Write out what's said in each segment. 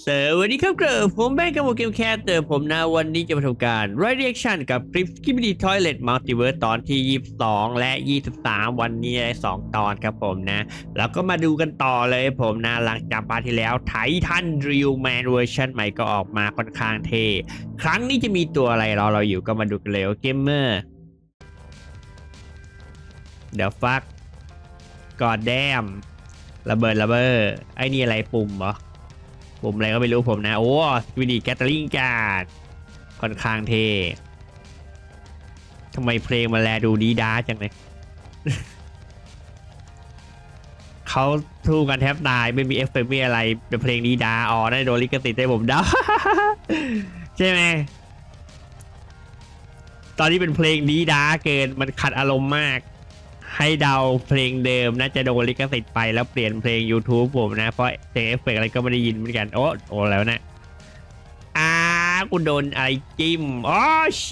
สวัสดีครับเกอผมแบงค์กับโมเกมแคสเตอร์ผมนะวันนี้จะมาทำการ r e a c t i o n กับคลิป s k i p p y Toilet Multiverse ตอนที่ 22 และ 23 วันนี้ได้2ตอนครับผมนะ แล้วก็มาดูกันต่อเลยผมนะ หลังจากปาที่แล้วไททัน Real Man เวอร์ชันใหม่ก็ออกมาค่อนข้างเท่ครั้งนี้จะมีตัวอะไรรอเราอยู่ก็มาดูกันเลยเกมเมอร์เดี๋ยวฟักกอดแดมระเบิดระเบ้อไอ้นี่อะไรปุ่มเหรอ ปุ่มอะไรก็ไม่รู้ผมนะ โอ้สวิดีแกตลิงการ์ดค่อนข้างเท่ทำไมเพลงมันแลดูดีด้าจังเลยเขาทู่กันแทบตายไม่มีเอฟเฟกต์ไม่อะไร เป็นเพลงดีดาอ๋อได้โดนลิขสิทธิ์ได้ผมเดาใช่ไหมตอนนี้เป็นเพลงดีดาเกินมันขัดอารมณ์มาก ให้เดาเพลงเดิมน่าจะโดนลิขสิทธิ์ไปแล้วเปลี่ยนเพลง YouTube ผมนะ เพราะเสียงเอฟเฟกอะไรก็ไม่ได้ยินเหมือนกัน โอ้โอ้แล้วนะอ้ากูโดนอะไรจิ้มอ๋อเช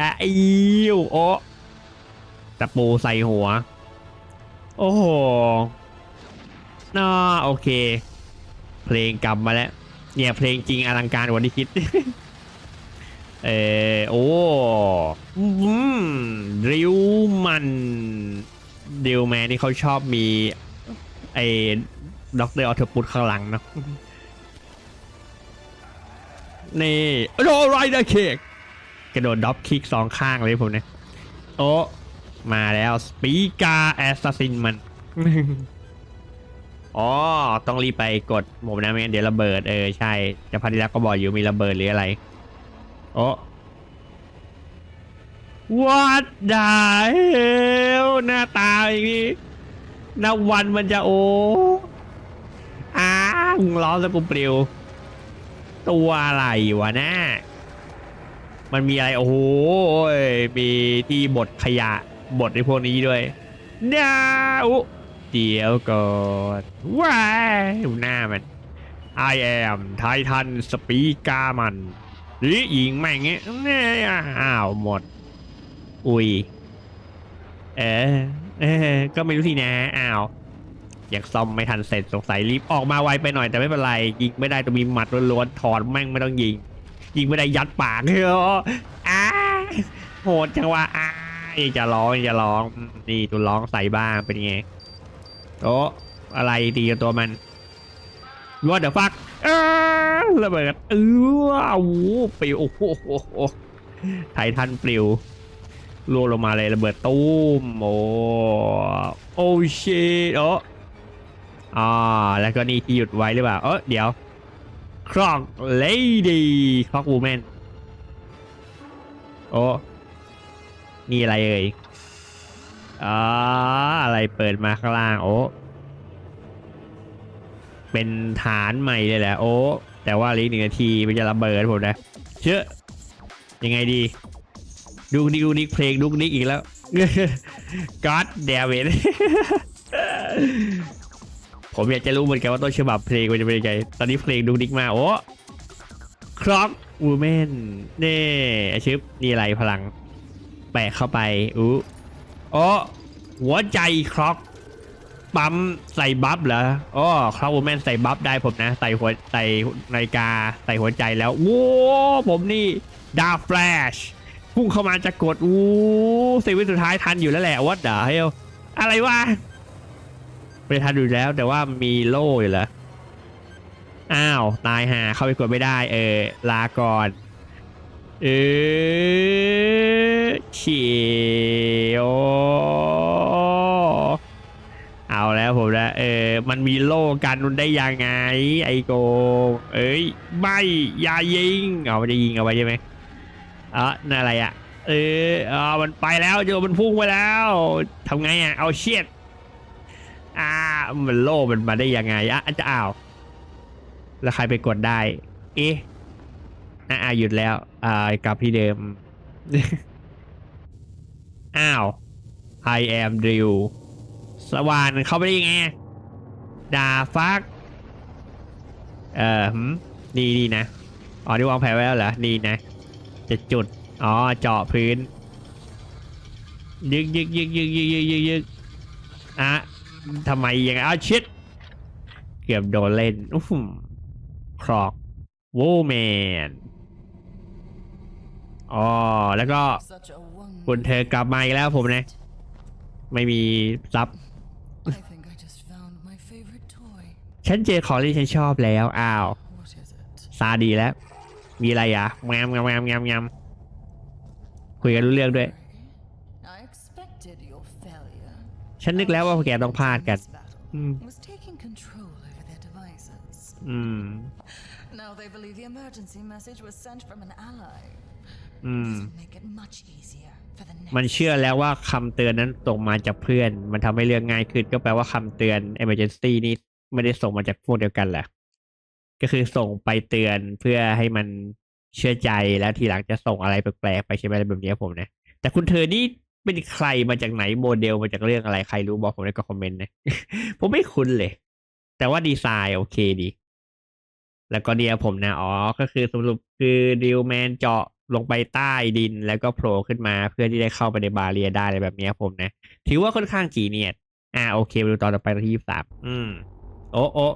อะอิวโอ้ตะปูใส่หัว โอ้โหน่าโอเค เพลงกลับมาแล้ว เนี่ยเพลงจริงอลังการกว่าที่คิด เออโอ้ริวมันดิวแมนที่เขาชอบมีไอ้ด็อกเตอร์ออโตปุตข้างหลังเนาะนี่โดไรเดอร์เคกกระโดดด็อปคิกสองข้างเลยผมเนี่ยโอ้มาแล้วสปีกาแอสซัสซินมันอ๋อ ต้องรีบไปกดผมนะไม่งั้นเดี๋ยวระเบิด เออ ใช่แต่พันธิรักก็บอกอยู่มีระเบิดหรืออะไร โอ้ What the hell หน้าตาอย่างนี้นับวันมันจะโอ้อ้างล้อสกุปลิว ตัวอะไรวะน่ามันมีอะไร โอ้โหมีที่บดขยะบดในพวกนี้ด้วยน้าอุเดี๋ยวก่อนว้ายหน้ามัน I am ไททันสปีกามัน หรือยิงแม่งเงี้ยเนี่อ้าวหมด อุ้ย เออเออก็ไม่รู้สินะอ้าวอยากซ่อมไม่ทันเสร็จสงสัยรีบออกมาไวไปหน่อยแต่ไม่เป็นไรยิงไม่ได้ต้องมีหมัดล้วนๆถอดแม่งไม่ต้องยิง ยิงไม่ได้ยัดปากเฮ้ยอ้าโหดจังวะอ้าจะร้องจะร้องนี่ตัวร้องใส่บ้างเป็นไงโอ้อะไรตีกับตัวมันว่าเดี๋ยวฟัก ระเบิดเออว้าวปลิวโอ้โหไททันปลิวล่วงลงมาเลยระเบิดตู้มโอ้โอ้ชิตโอ้อ่าแล้วก็นี่ที่หยุดไว้หรือเปล่าเออเดี๋ยวครอกเลดี้ครอกวูแมนโอ้นี่อะไรเอ่ยอ่าอะไรเปิดมาข้างล่างโอ้ เป็นฐานใหม่เลยแหละโอ้แต่ว่าลีกหนึ่งนาทีมันจะระเบิดผมนะ เชื่อยังไงดีดูนิกดูนิกเพลงดูนิกอีกแล้วก็อดเดวิดผมอยากจะรู้เหมือนกันว่าต้นฉบับเพลงมันจะเป็นยังไงตอนนี้เพลงดูนิกมาโอ้คร็อกวูแมนเน่ไอชิปนี่อะไรพลัง แปะเข้าไปอู้โอ้หัวใจคร็อก ปั๊มใส่บัฟเหรออ๋อคร็อกวูแมนใส่บัฟได้ผมนะ ใส่หัวใส่นาฬิกาใส่หัวใจแล้วโว้ผมนี่ดาแฟลชพุ่งเข้ามาจะกดอู้สิวิสุดท้ายทันอยู่แล้วแหละวัดเดอเฮลอะไรวะไม่ทันอยู่แล้ว แต่ว่ามีโล่อยู่เหรออ้าว ตายห่าเข้าไปกดไม่ได้ เออ ลาก่อนเออเฉียว เออมันมีโล่กันมันได้ยังไง ไอโกงเอ้ยไม่อย่ายิงเอามันจะยิงเอาไว้ใช่ไหมอะนั่นอะไรอะ เอออ่ามันไปแล้วเจอมันพุ่งไปแล้วทำไงอะเอาเชียดอ่ามันโล่มันมาได้ยังไงอะจะอ้าวแล้วใครไปกดได้ เอ๊ะอะอะหยุดแล้วอ่ากลับที่เดิมอ้าว I am Drill สว่านเข้าไปได้ยังไง ดาฟัก เออหืมนี่นี่นะ อ๋อนี่วางแผนไว้แล้วเหรอนี่นะ จะจุด อ๋อ เจาะพื้น ยึกยึกยึกยึกยึกยึกยึกยึกอะทำไมยังอ้าวชิดเกือบโดนเล่นอื้อหือครอกวูแมนอ๋อ แล้วก็คุณเธอกลับมาอีกแล้วผมเนี่ยไม่มีซับ ฉันเจอของที่ฉันชอบแล้วอ้าว What is it? ซาดีแล้ว มีอะไรอะงามงามงามงามงามคุยกันรู้เรื่องด้วย I expected your failure. ฉันนึกแล้วว่าพวกแกต้องพลาดกัน This battle อืม was taking control over their devices. อืม อืม This will make it much easier for the next. มันเชื่อแล้วว่าคำเตือนนั้นส่งมาจากเพื่อน มันทำให้เรื่องง่ายขึ้น ก็แปลว่าคำเตือน emergency นี่ไม่ได้ส่งมาจากพวกเดียวกันแหละ ก็คือส่งไปเตือนเพื่อให้มันเชื่อใจแล้วทีหลังจะส่งอะไรแปลกๆไปใช่ไหมอะไรแบบนี้ผมนะ แต่คุณเธอนี่เป็นใครมาจากไหนโมเดลมาจากเรื่องอะไรใครรู้บอกผมในคอมเมนต์นะ ผมไม่คุ้นเลย แต่ว่าดีไซน์โอเคดี แล้วก็เนี่ยผมนะ อ๋อ ก็คือสรุปคือดิวแมนเจาะ ลงไปใต้ดินแล้วก็โผล่ขึ้นมาเพื่อที่ได้เข้าไปในบาเรียได้อะไรแบบนี้ผมนะ ถือว่าค่อนข้างจีเนียสอ่าโอเคดูตอนต่อไปที่ยี่สามอืม โอ้โอ้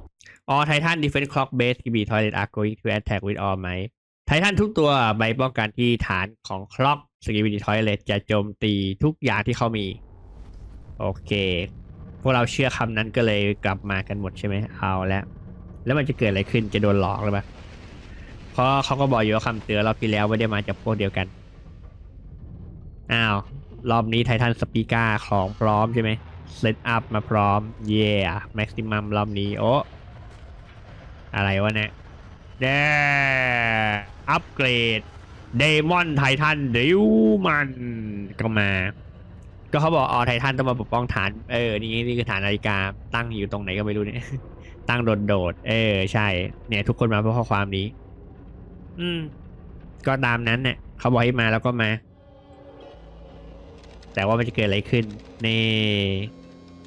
ออไททันดิเฟน c ์คล็อกเบสทีบีทอยเลตอาร์ going to attack with all ไหมไททันทุกตัวใบป้องกันที่ฐานของคล็อกสกิบิดีทอยเลตจะโจมตีทุกอย่างที่เขามี โอเค พวกเราเชื่อคำนั้นก็เลยกลับมากันหมดใช่ไหมเอาแล้วแล้วมันจะเกิดอะไรขึ้นจะโดนหลอกหรือเปล่า เพราะเขาก็บอกอยู่ว่าคำเตือนรอบที่แล้วไม่ได้มาจากพวกเดียวกัน อ้าว รอบนี้ไททันสปีก้าของพร้อมใช่ไหมเซตอัพมาพร้อม เย่แม็กซิมัมรอบนี้ โอ้อะไรวะเนี่ยเด้อัปเกรดเดมอนไททันดิวมันก็มา ก็เขาบอกอ๋อไททันต้องมาปกป้องฐาน เออ นี่นี่คือฐานนาฬิกาตั้งอยู่ตรงไหนก็ไม่รู้เนี่ย ตั้งโดดๆ เออ ใช่ เนี่ย ทุกคนมาเพราะข้อความนี้ อืม ก็ตามนั้นเนี่ยเขาบอกให้มาแล้วก็มา แต่ว่ามันจะเกิดอะไรขึ้นนี่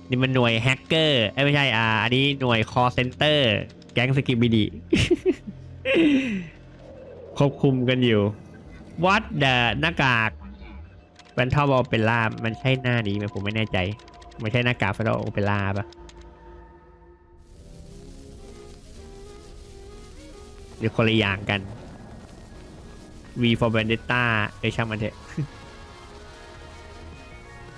นี่มันหน่วยแฮกเกอร์เอ้ไม่ใช่อ่า อันนี้หน่วยคอเซนเตอร์ แก๊งสกิบิดีควบคุมกันอยู่วัดเดอะหน้ากากแฟนทอมโอเปร่ามันใช่หน้านี้ไหมผมไม่แน่ใจไม่ใช่หน้ากากแฟนทอมโอเปร่าปะหรือคนละอย่างกัน V for Vendetta เอ้ยช่างมันเถอะ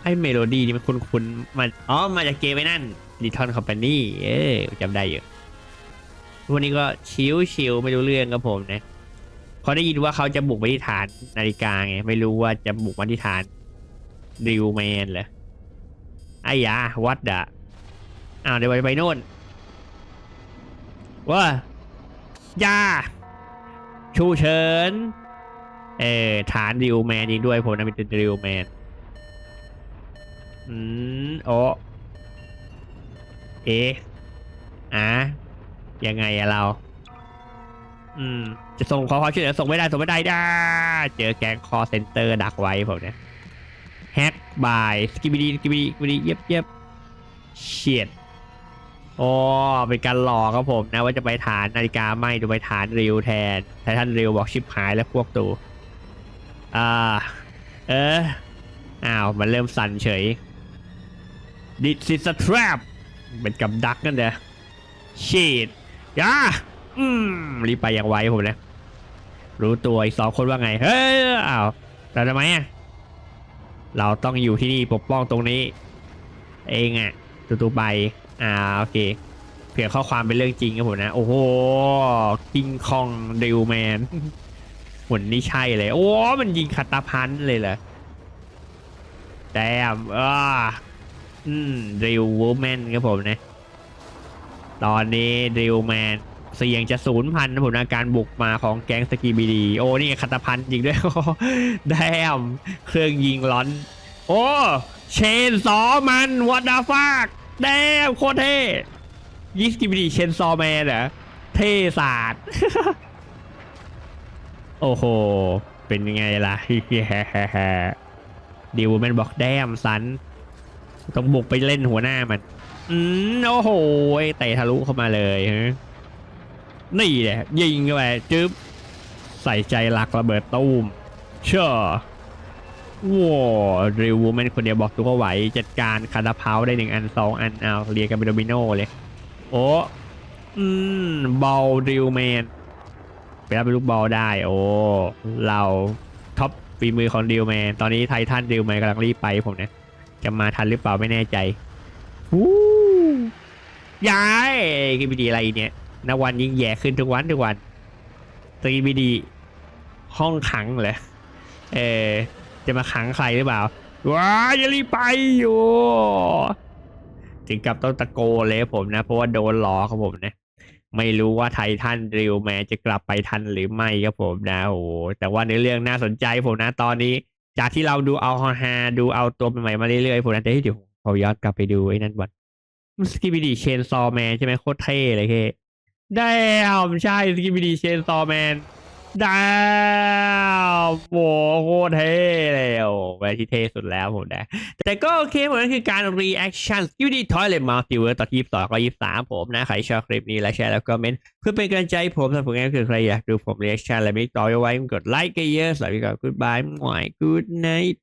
ไอ้เมโลดี้นี่มันคุ้นๆมันอ๋อ มาจากเกมไอ้นั่น Return Company เออจำได้อยู่ วันนี้ก็ชิวชิวไม่รู้เรื่องครับผมนะเขาได้ยินว่าเขาจะบุกไปที่ฐานนาฬิกาไง ไม่รู้ว่าจะบุกมาที่ฐานดิวแมนเหรอไอ้ยาวัดดะอ้าวเดี๋ยวไปไปโน่นว่า ยา ชูเฉิน เออฐานดิวแมนยิงด้วยผมนะเป็นดิวแมน อืมโอเอ๊ะอะยังไงอะเรา อืม จะส่งขอความช่วยเหลือส่งไม่ได้ส่งไม่ได้ด้าเจอแก๊งคอเซ็นเตอร์ดักไว้ผมเนี่ยแฮกบายสกิบิดีสกิบิดีสกิบิดีเย็บเย็บเฉียดโอ้เป็นการหลอกครับผมนะว่าจะไปฐานนาฬิกาไม่ดูไปฐานริวแทนไททันริวบอกชิบหายแล้วพวกตู อ่า เออ อ้าว มันเริ่มสั่นเฉย This is a trap เป็นกับดักนั่นเด้อชีดยาอืม รีบไปอย่างไวผมนะ รู้ตัวอีกสองคนว่าไง เฮ้ย อ้าวแต่ทำไมอะ เราต้องอยู่ที่นี่ปกป้องตรงนี้ เองอะตูๆไป อ่า โอเค เผื่อข้อความเป็นเรื่องจริงครับผมนะ โอ้โหคิงคองดิวแมน หุ่นนี่ใช่เลย โอ้ มันยิงคาตาพันเลยเหรอแต้มอ่าอืมดิววูแมนครับผมนะ ตอนนี้ดิวแมนเสี่ยงจะศูนย์พันนะผมนะการบุกมาของแก๊งสกีบีดี โอ้ นี่คาตาพันยิงด้วยแดมเครื่องยิงร้อน โอ้ เชนซอมันวัดดาฟากแดมโคตรเท่ยิสกีบีดีเชนซอแมนเหรอเท่ศาสตร์ โอ้โห เป็นยังไงล่ะดิวแมนบอกแดมสัน ต้องบุกไปเล่นหัวหน้ามัน อืมโอ้โหเตะทะลุเข้ามาเลยฮะนี่แหละยิงเข้าไปจึ๊บ ใส่ใจหลักระเบิดตู้ม เชื่อว้าวริวแมนคนเดียวบอกตัวก็ไหว จัดการคาราเพาได้หนึ่งอันสองอันเอาเรียกันเป็นโดมิโนเลย โอ้อืมบอลดิวแมน ไปรับเป็นลูกบอลได้ โอ้ เราท็อปฝีมือของดิวแมน ตอนนี้ไททันดิวแมนกำลังรีบไปผมเนี่ย จะมาทันหรือเปล่าไม่แน่ใจวู้ยายกีบีดีอะไรเนี่ยนวันยิ่งแย่ขึ้นทุกวันทุกวันตีบีดีห้องขังเลยเออจะมาขังใครหรือเปล่าว้าอย่ารีบไปอยู่ ถึงกับต้องตะโกนเลยผมนะ เพราะว่าโดนหลอครับผมนะ ไม่รู้ว่าไททันริวแมนจะกลับไปทันหรือไม่ครับผมนะโอ้โหแต่ว่าในเรื่องน่าสนใจผมนะตอนนี้ จากที่เราดูเอาฮอฮาดูเอาตัวใหม่มาเรื่อยๆผมนะแต่ที่เดี๋ยวขอย้อนกลับไปดูไอ้นั่นก่อนสกิบิดีเชนซอแมนใช่ไหมโคตรเท่เลยเคได้ใช่สกิบิดีเชนซอแมน ด้โว้โคตรเท่เลยโอ้ไปที่เท่สุดแล้วผมนะ แต่ก็โอเคผมนั่นคือการ reaction ยูดีทอยเลยมัลติเวิร์ตอนที่22ก็23ผมนะ ใครชอบคลิปนี้และแชร์แล้วก็เมนต์เพื่อเป็นกำลังใจผมสำหรับผลงานก็คือใครอยากดูผม reaction อะไรไม่ต่อไว้กดไลค์กันเยอะสวัสดีครับ goodbye หน่อย good night